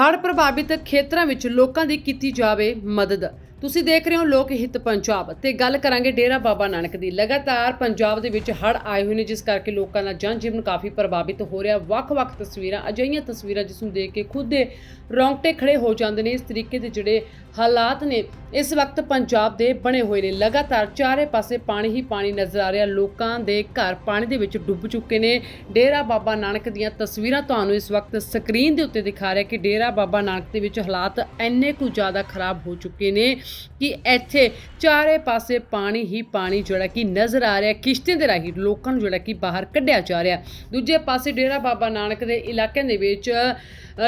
ਹੜ੍ਹ ਪ੍ਰਭਾਵਿਤ ਖੇਤਰਾਂ ਵਿੱਚ ਲੋਕਾਂ ਦੀ ਕੀਤੀ ਜਾਵੇ ਮਦਦ। ਤੁਸੀਂ ਦੇਖ ਰਹੇ ਹੋ ਲੋਕ ਹਿੱਤ ਪੰਜਾਬ ਤੇ ਗੱਲ ਕਰਾਂਗੇ ਡੇਰਾ ਬਾਬਾ ਨਾਨਕ ਦੀ। ਲਗਾਤਾਰ ਪੰਜਾਬ ਦੇ ਵਿੱਚ ਹੜ੍ਹ ਆਏ ਹੋਏ ਨੇ, ਜਿਸ ਕਰਕੇ ਲੋਕਾਂ ਦਾ ਜਨ ਜੀਵਨ ਕਾਫੀ ਪ੍ਰਭਾਵਿਤ ਹੋ ਰਿਹਾ। ਵੱਖ-ਵੱਖ ਤਸਵੀਰਾਂ, ਅਜਿਹੀਆਂ ਤਸਵੀਰਾਂ ਜਿਸ ਨੂੰ ਦੇਖ ਕੇ ਖੁਦ ਦੇ ਰੌਂਗਟੇ ਖੜੇ ਹੋ ਜਾਂਦੇ ਨੇ। ਇਸ ਤਰੀਕੇ ਦੇ ਜਿਹੜੇ ਹਾਲਾਤ ਨੇ। ਇਸ ਵਕਤ ਪੰਜਾਬ ਦੇ ਬਣੇ ਹੋਏ ਨੇ। ਲਗਾਤਾਰ ਚਾਰੇ ਪਾਸੇ ਪਾਣੀ ਹੀ ਪਾਣੀ ਨਜ਼ਰ ਆ ਰਿਹਾ। ਲੋਕਾਂ ਦੇ ਘਰ ਪਾਣੀ ਦੇ ਵਿੱਚ ਡੁੱਬ ਚੁੱਕੇ ਨੇ। ਡੇਰਾ ਬਾਬਾ ਨਾਨਕ ਦੀਆਂ ਤਸਵੀਰਾਂ ਤੁਹਾਨੂੰ ਇਸ ਵਕਤ ਸਕਰੀਨ ਦੇ ਉੱਤੇ ਦਿਖਾ ਰਿਹਾ ਕਿ ਡੇਰਾ ਬਾਬਾ ਨਾਨਕ ਦੇ ਵਿੱਚ ਹਾਲਾਤ ਇੰਨੇ ਕੁ ਜ਼ਿਆਦਾ ਖਰਾਬ ਹੋ ਚੁੱਕੇ ਨੇ ਕਿ ਇੱਥੇ ਚਾਰੇ ਪਾਸੇ ਪਾਣੀ ਹੀ ਪਾਣੀ ਜਿਹੜਾ ਕਿ ਨਜ਼ਰ ਆ ਰਿਹਾ। ਕਿਸ਼ਤੀ ਦੇ ਰਾਹੀਂ ਲੋਕਾਂ ਨੂੰ ਜਿਹੜਾ ਕਿ ਬਾਹਰ ਕੱਢਿਆ ਜਾ ਰਿਹਾ। ਦੂਜੇ ਪਾਸੇ ਡੇਰਾ ਬਾਬਾ ਨਾਨਕ ਦੇ ਇਲਾਕੇ ਦੇ ਵਿੱਚ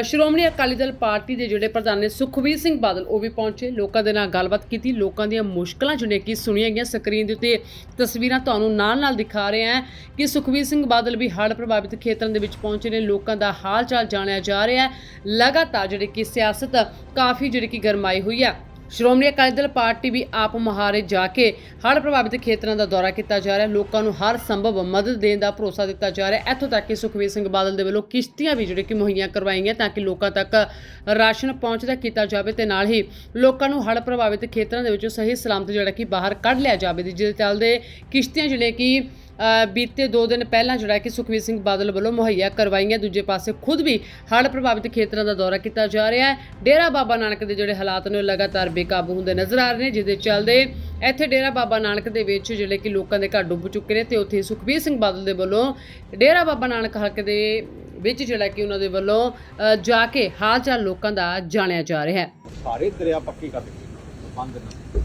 ਸ਼੍ਰੋਮਣੀ ਅਕਾਲੀ ਦਲ ਪਾਰਟੀ ਦੇ ਜਿਹੜੇ ਪ੍ਰਧਾਨ ਨੇ ਸੁਖਬੀਰ ਸਿੰਘ ਬਾਦਲ, ਉਹ ਵੀ ਪਹੁੰਚੇ। ਲੋਕਾਂ ਦੇ ਨਾਲ ਗੱਲਬਾਤ ਕੀਤੀ। ਲੋਕਾਂ ਦੀਆਂ ਮੁਸ਼ਕਲਾਂ ਜਿਹੜੀਆਂ ਕਿ ਸੁਣੀਆਂ ਗਈਆਂ ਸਕਰੀਨ ਦੇ ਉੱਤੇ ਤਸਵੀਰਾਂ ਤੁਹਾਨੂੰ ਨਾਲ ਨਾਲ ਦਿਖਾ ਰਹੇ ਹਾਂ ਕਿ ਸੁਖਬੀਰ ਸਿੰਘ ਬਾਦਲ ਵੀ ਹੜ੍ਹ ਪ੍ਰਭਾਵਿਤ ਖੇਤਰਾਂ ਦੇ ਵਿੱਚ ਪਹੁੰਚੇ ਨੇ। ਲੋਕਾਂ ਦਾ ਹਾਲ ਚਾਲ ਜਾਣਿਆ ਜਾ ਰਿਹਾ ਹੈ। ਲਗਾਤਾਰ ਜਿਹੜੀ ਕਿ ਸਿਆਸਤ ਕਾਫੀ ਜਿਹੜੀ ਕਿ ਗਰਮਾਈ ਹੋਈ ਹੈ। ਸ਼੍ਰੋਮਣੀ ਅਕਾਲੀ ਦਲ ਪਾਰਟੀ ਵੀ ਆਪ ਮੁਹਾਰੇ ਜਾ ਕੇ ਹੜ੍ਹ ਪ੍ਰਭਾਵਿਤ ਖੇਤਰਾਂ ਦਾ ਦੌਰਾ ਕੀਤਾ ਜਾ ਰਿਹਾ ਹੈ। ਲੋਕਾਂ ਨੂੰ ਹਰ ਸੰਭਵ ਮਦਦ ਦੇਣ ਦਾ ਭਰੋਸਾ ਦਿੱਤਾ ਜਾ ਰਿਹਾ ਹੈ। ਇੱਥੋਂ ਤੱਕ ਕਿ ਸੁਖਬੀਰ ਸਿੰਘ ਬਾਦਲ ਦੇ ਵੱਲੋਂ ਕਿਸ਼ਤੀਆਂ ਵੀ ਜਿਹੜੇ ਕਿ ਮੁਹੱਈਆ ਕਰਵਾਈਆਂ ਤਾਂ ਕਿ ਲੋਕਾਂ ਤੱਕ ਰਾਸ਼ਨ ਪਹੁੰਚਦਾ ਕੀਤਾ ਜਾਵੇ ਤੇ ਨਾਲ ਹੀ ਲੋਕਾਂ ਨੂੰ ਹੜ੍ਹ ਪ੍ਰਭਾਵਿਤ ਖੇਤਰਾਂ ਦੇ ਵਿੱਚੋਂ ਸਹੀ ਸਲਾਮਤ ਜਿਹੜਾ ਕਿ ਬਾਹਰ ਕੱਢ ਲਿਆ ਜਾਵੇ। ਜਿਹਦੇ ਚੱਲਦੇ ਕਿਸ਼ਤੀਆਂ ਜਿਹੜੇ ਕਿ ਬੀਤੇ 2 ਦਿਨ ਪਹਿਲਾਂ ਜਿਹੜਾ ਕਿ ਸੁਖਬੀਰ ਸਿੰਘ ਬਾਦਲ ਵੱਲੋਂ ਮੁਹੱਈਆ ਕਰਵਾਈਆਂ ਦੂਜੇ ਪਾਸੇ ਖੁਦ ਵੀ ਹੜ੍ਹ ਪ੍ਰਭਾਵਿਤ ਖੇਤਰਾਂ ਦਾ ਦੌਰਾ ਕੀਤਾ ਜਾ ਰਿਹਾ ਹੈ। ਡੇਰਾ ਬਾਬਾ ਨਾਨਕ ਦੇ ਜਿਹੜੇ ਹਾਲਾਤ ਨੇ ਉਹ ਲਗਾਤਾਰ ਬੇਕਾਬੂ ਹੁੰਦੇ ਨਜ਼ਰ ਆ ਰਹੇ ਨੇ ਜਿਹਦੇ ਚੱਲਦੇ ਇੱਥੇ ਡੇਰਾ ਬਾਬਾ ਨਾਨਕ ਦੇ ਵਿੱਚ ਜਿਹੜੇ ਕਿ ਲੋਕਾਂ ਦੇ ਘਰ ਡੁੱਬ ਚੁੱਕੇ ਨੇ ਤੇ ਉੱਥੇ ਸੁਖਬੀਰ ਸਿੰਘ ਬਾਦਲ ਦੇ ਵੱਲੋਂ ਡੇਰਾ ਬਾਬਾ ਨਾਨਕ ਹਲਕੇ ਦੇ ਵਿੱਚ ਜਿਹੜਾ ਕਿ ਉਹਨਾਂ ਦੇ ਵੱਲੋਂ ਜਾ ਕੇ ਹਾਲ ਚਾਲ ਲੋਕਾਂ ਦਾ ਜਾਣਿਆ ਜਾ ਰਿਹਾ ਹੈ। ਸਾਰੇ ਦਰਿਆ ਪੱਕੇ ਕਰ ਦਿੱਤੇ। ਬੰਦ ਨੇ।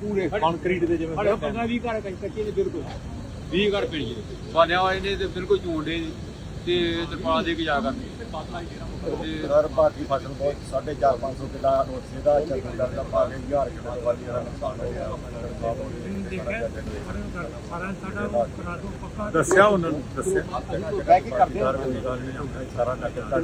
ਪੂਰੇ ਕੰਕਰੀਟ ਦੇ ਜਿਵੇਂ ਸਾਡੇ 15 20 ਘਰ ਕੱਚੇ ਨੇ ਬਿਲਕੁਲ। 20 ਘਰ ਪਿੰਡ ਜੀ। ਬਾਲਿਆ ਹੋਏ ਨੇ ਤੇ ਬਿਲਕੁਲ ਝੂੰਡੇ ਤੇ ਤਰਪਾਲ ਦੇ ਜਾ ਕਰਦੇ ਤੇ ਹਰ ਭਾਰਤੀ ਫਸਲ ਬਹੁਤ 4.5 500 ਕਿੱਲਾ ਨੋਟਸੇ ਦਾ ਚੱਕਰ ਦਾ ਪਾ ਕੇ 1000 ਕਿੱਲਾ ਵਾਲੀ ਦਾ ਨੁਕਸਾਨ ਹੋ ਗਿਆ। ਦੱਸਿਆ ਉਹਨਾਂ ਨੂੰ ਦੱਸਿਆ। ਬਹਿ ਕੇ ਕਰਦੇ ਸਾਰਾ ਨਗਰ ਦਾ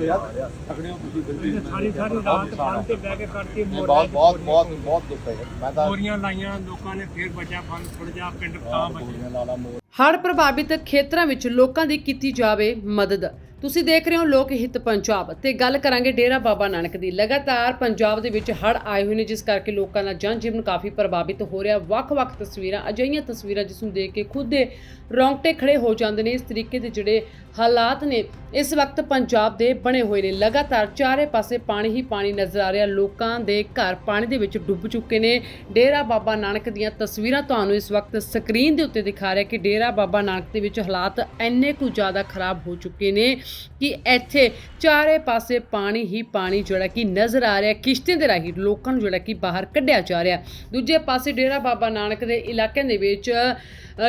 ਸਾਰੀ ਸਾਰੀ ਰਾਤ ਫਨ ਤੇ ਬਹਿ ਕੇ ਇਹ ਬਹੁਤ ਬਹੁਤ ਬਹੁਤ ਬਹੁਤ ਦੁੱਖ ਹੈ। ਮੈਂ ਤਾਂ ਮੋਰੀਆਂ ਲਾਈਆਂ ਲੋਕਾਂ ਨੇ ਫੇਰ ਬਚਾ ਫਨ ਥੋੜਾ ਜਿਹਾ ਪਿੰਡ ਤਾਂ ਬਚੇ ਗੋਲੀਆਂ ਲਾਲਾ ਮੋਰ ਹੜ੍ਹ ਪ੍ਰਭਾਵਿਤ ਖੇਤਰਾਂ ਵਿੱਚ ਲੋਕਾਂ ਦੀ ਕੀਤੀ ਜਾਵੇ ਮਦਦ। ਤੁਸੀਂ ਦੇਖ ਰਹੇ ਹੋ ਲੋਕ ਹਿੱਤ ਪੰਜਾਬ ਤੇ ਗੱਲ ਕਰਾਂਗੇ ਡੇਰਾ ਬਾਬਾ ਨਾਨਕ ਦੀ। ਲਗਾਤਾਰ ਪੰਜਾਬ ਦੇ ਵਿੱਚ ਹੜ੍ਹ ਆਏ ਹੋਏ ਨੇ, ਜਿਸ ਕਰਕੇ ਲੋਕਾਂ ਦਾ ਜਨ ਜੀਵਨ ਕਾਫੀ ਪ੍ਰਭਾਵਿਤ ਹੋ ਰਿਹਾ। ਵੱਖ-ਵੱਖ ਤਸਵੀਰਾਂ, ਅਜਿਹੀਆਂ ਤਸਵੀਰਾਂ ਜਿਸ ਨੂੰ ਦੇਖ ਕੇ ਖੁਦ ਦੇ ਰੌਂਗਟੇ ਖੜੇ ਹੋ ਜਾਂਦੇ ਨੇ। ਇਸ ਤਰੀਕੇ ਦੇ ਜਿਹੜੇ ਹਾਲਾਤ ਨੇ, ਇਸ ਵਕਤ ਪੰਜਾਬ ਦੇ ਬਣੇ ਹੋਏ ਨੇ। ਲਗਾਤਾਰ ਚਾਰੇ ਪਾਸੇ ਪਾਣੀ ਹੀ ਪਾਣੀ ਨਜ਼ਰ ਆ ਰਿਹਾ। ਲੋਕਾਂ ਦੇ ਘਰ ਪਾਣੀ ਦੇ ਵਿੱਚ ਡੁੱਬ ਚੁੱਕੇ ਨੇ। ਡੇਰਾ ਬਾਬਾ ਨਾਨਕ ਦੀਆਂ ਤਸਵੀਰਾਂ ਤੁਹਾਨੂੰ ਇਸ ਵਕਤ ਸਕਰੀਨ ਦੇ ਉੱਤੇ ਦਿਖਾ ਰਿਹਾ ਕਿ ਡੇਰਾ ਬਾਬਾ ਨਾਨਕ ਦੇ ਵਿੱਚ ਹਾਲਾਤ ਇੰਨੇ ਕੁ ਜ਼ਿਆਦਾ ਖਰਾਬ ਹੋ ਚੁੱਕੇ ਨੇ। ਕਿ ਇੱਥੇ ਚਾਰੇ ਪਾਸੇ ਪਾਣੀ ਹੀ ਪਾਣੀ ਜਿਹੜਾ ਕਿ ਨਜ਼ਰ ਆ ਰਿਹਾ, ਕਿਸ਼ਤੀਆਂ ਦੇ ਰਾਹੀਂ ਲੋਕਾਂ ਨੂੰ ਜਿਹੜਾ ਕਿ ਬਾਹਰ ਕੱਢਿਆ ਜਾ ਰਿਹਾ। ਦੂਜੇ ਪਾਸੇ ਡੇਰਾ ਬਾਬਾ ਨਾਨਕ ਦੇ ਇਲਾਕੇ ਦੇ ਵਿੱਚ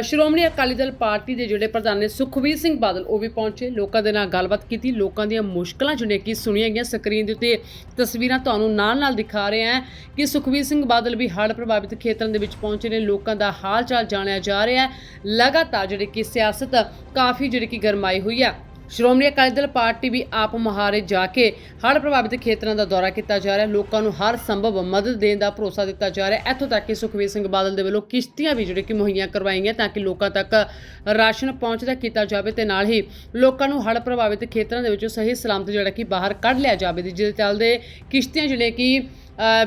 ਸ਼੍ਰੋਮਣੀ ਅਕਾਲੀ ਦਲ ਪਾਰਟੀ ਦੇ ਜਿਹੜੇ ਪ੍ਰਧਾਨ ਨੇ ਸੁਖਬੀਰ ਸਿੰਘ ਬਾਦਲ, ਉਹ ਵੀ ਪਹੁੰਚੇ। ਲੋਕਾਂ ਦੇ ਨਾਲ ਗੱਲਬਾਤ ਕੀਤੀ। ਲੋਕਾਂ ਦੀਆਂ ਮੁਸ਼ਕਲਾਂ ਜਿਹੜੀਆਂ ਕਿ ਸੁਣੀਆਂ ਗਈਆਂ ਸਕਰੀਨ ਦੇ ਉੱਤੇ। ਤਸਵੀਰਾਂ ਤੁਹਾਨੂੰ ਨਾਲ ਨਾਲ ਦਿਖਾ ਰਹੇ ਹਾਂ ਕਿ ਸੁਖਬੀਰ ਸਿੰਘ ਬਾਦਲ ਵੀ ਹੜ੍ਹ ਪ੍ਰਭਾਵਿਤ ਖੇਤਰਾਂ ਦੇ ਵਿੱਚ ਪਹੁੰਚੇ ਨੇ। ਲੋਕਾਂ ਦਾ ਹਾਲ ਚਾਲ ਜਾਣਿਆ ਜਾ ਰਿਹਾ ਹੈ। ਲਗਾਤਾਰ ਜਿਹੜੀ ਕਿ ਸਿਆਸਤ ਕਾਫੀ ਜਿਹੜੀ ਕਿ ਗਰਮਾਈ ਹੋਈ ਹੈ ਸ਼੍ਰੋਮਣੀ ਅਕਾਲੀ ਦਲ ਪਾਰਟੀ ਵੀ ਆਪ ਮੁਹਾਰੇ ਜਾ ਕੇ ਹੜ੍ਹ ਪ੍ਰਭਾਵਿਤ ਖੇਤਰਾਂ ਦਾ ਦੌਰਾ ਕੀਤਾ ਜਾ ਰਿਹਾ। ਲੋਕਾਂ ਨੂੰ ਹਰ ਸੰਭਵ ਮਦਦ ਦੇਣ ਦਾ ਭਰੋਸਾ ਦਿੱਤਾ ਜਾ ਰਿਹਾ। ਇੱਥੋਂ ਤੱਕ ਕਿ ਸੁਖਬੀਰ ਸਿੰਘ ਬਾਦਲ ਦੇ ਵੱਲੋਂ ਕਿਸ਼ਤੀਆਂ ਵੀ ਜਿਹੜੇ ਕਿ ਮੁਹੱਈਆ ਕਰਵਾਈਆਂ ਤਾਂ ਕਿ ਲੋਕਾਂ ਤੱਕ ਰਾਸ਼ਨ ਪਹੁੰਚਦਾ ਕੀਤਾ ਜਾਵੇ ਤੇ ਨਾਲ ਹੀ ਲੋਕਾਂ ਨੂੰ ਹੜ੍ਹ ਪ੍ਰਭਾਵਿਤ ਖੇਤਰਾਂ ਦੇ ਵਿੱਚੋਂ ਸਹੀ ਸਲਾਮਤ ਜਿਹੜਾ ਕਿ ਬਾਹਰ ਕੱਢ ਲਿਆ ਜਾਵੇ। ਤੇ ਜਿਹਦੇ ਚੱਲਦੇ ਕਿਸ਼ਤੀਆਂ ਜਿਹੜੇ ਕਿ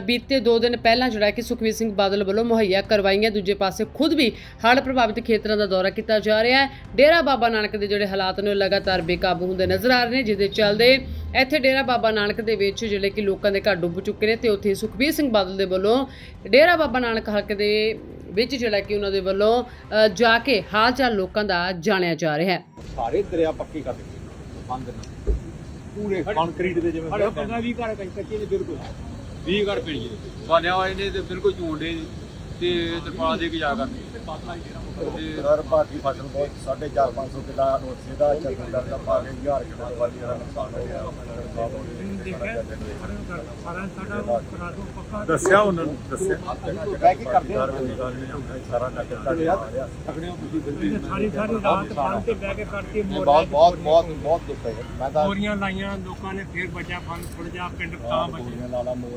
ਬੀਤੇ 2 ਦਿਨ ਪਹਿਲਾਂ ਜਿਹੜਾ ਕਿ ਸੁਖਬੀਰ ਸਿੰਘ ਬਾਦਲ ਵੱਲੋਂ ਮੁਹੱਈਆ ਕਰਵਾਈਆਂ ਦੂਜੇ ਪਾਸੇ ਖੁਦ ਵੀ ਹੜ੍ਹ ਪ੍ਰਭਾਵਿਤ ਖੇਤਰਾਂ ਦਾ ਦੌਰਾ ਕੀਤਾ ਜਾ ਰਿਹਾ ਹੈ। ਡੇਰਾ ਬਾਬਾ ਨਾਨਕ ਦੇ ਜਿਹੜੇ ਹਾਲਾਤ ਨੇ ਉਹ ਲਗਾਤਾਰ ਬੇਕਾਬੂ ਹੁੰਦੇ ਨਜ਼ਰ ਆ ਰਹੇ ਨੇ ਜਿਹਦੇ ਚੱਲਦੇ ਇੱਥੇ ਡੇਰਾ ਬਾਬਾ ਨਾਨਕ ਦੇ ਵਿੱਚ ਜਿਹੜੇ ਕਿ ਲੋਕਾਂ ਦੇ ਘਰ ਡੁੱਬ ਚੁੱਕੇ ਨੇ ਤੇ ਉੱਥੇ ਸੁਖਬੀਰ ਸਿੰਘ ਬਾਦਲ ਦੇ ਵੱਲੋਂ ਡੇਰਾ ਬਾਬਾ ਨਾਨਕ ਹਲਕੇ ਦੇ ਵਿੱਚ ਜਿਹੜਾ ਕਿ ਉਹਨਾਂ ਦੇ ਵੱਲੋਂ ਜਾ ਕੇ ਹਾਲ ਚਾਲ ਲੋਕਾਂ ਦਾ ਜਾਣਿਆ ਜਾ ਰਿਹਾ ਹੈ। ਸਾਰੇ ਦਰਿਆ ਪੱਕੇ ਕਰ ਦਿੱਤੇ। ਬੰਦ ਨੇ। ਪੂਰੇ ਕੰਕਰੀਟ ਦੇ ਜਿਵੇਂ 15 20 ਘਰ ਕੱਚੇ ਨੇ ਬਿਲਕੁਲ। 20 ਘਰ ਪਿੰਡ ਜੀ। ਬਾਲਿਆ ਹੋਏ ਨੇ ਤੇ ਬਿਲਕੁਲ ਝੂੰਡੇ ਤੇ ਤਰਪਾਲ ਦੇ ਕੇ ਜਾ ਕਰਦੇ ਤੇ ਹਰ ਭਾਰਤੀ ਫਸਲ ਬਹੁਤ 4.5 500 ਕਿੱਲਾ ਨੋਟਸੇ ਦਾ ਚੱਕਰ ਦਾ ਪਾ ਕੇ 1000 ਕਿੱਲਾ ਵਾਲੀ ਦਾ ਨੁਕਸਾਨ ਹੋ ਗਿਆ ਸਾਰਾ ਸਾਡਾ ਪੱਕਾ ਦੱਸਿਆ ਉਹਨਾਂ ਨੂੰ ਦੱਸਿਆ। ਬਹਿ ਕੇ ਕਰਦੇ ਸਾਰਾ ਨਗਰ ਦਾ ਆ ਰਿਹਾ। ਤਕੜਿਓ ਤੁਸੀਂ ਬਿਲਕੁਲ। ਸਾਰੀ ਸਾਰੀ ਰਾਤ ਫਨ ਤੇ ਬਹਿ ਕੇ ਕਰਕੇ ਬਹੁਤ ਬਹੁਤ ਬਹੁਤ ਬਹੁਤ ਦੁੱਖ ਹੈ। ਮੈਂ ਤਾਂ ਮੋਰੀਆਂ ਲਾਈਆਂ ਲੋਕਾਂ ਨੇ ਫੇਰ ਬਚਾ ਫਨ ਥੋੜਾ ਜਿਹਾ ਪਿੰਡ ਤਾਂ ਬਚੇ। ਗੋਲੀਆਂ ਲਾਲਾ ਮੋਰ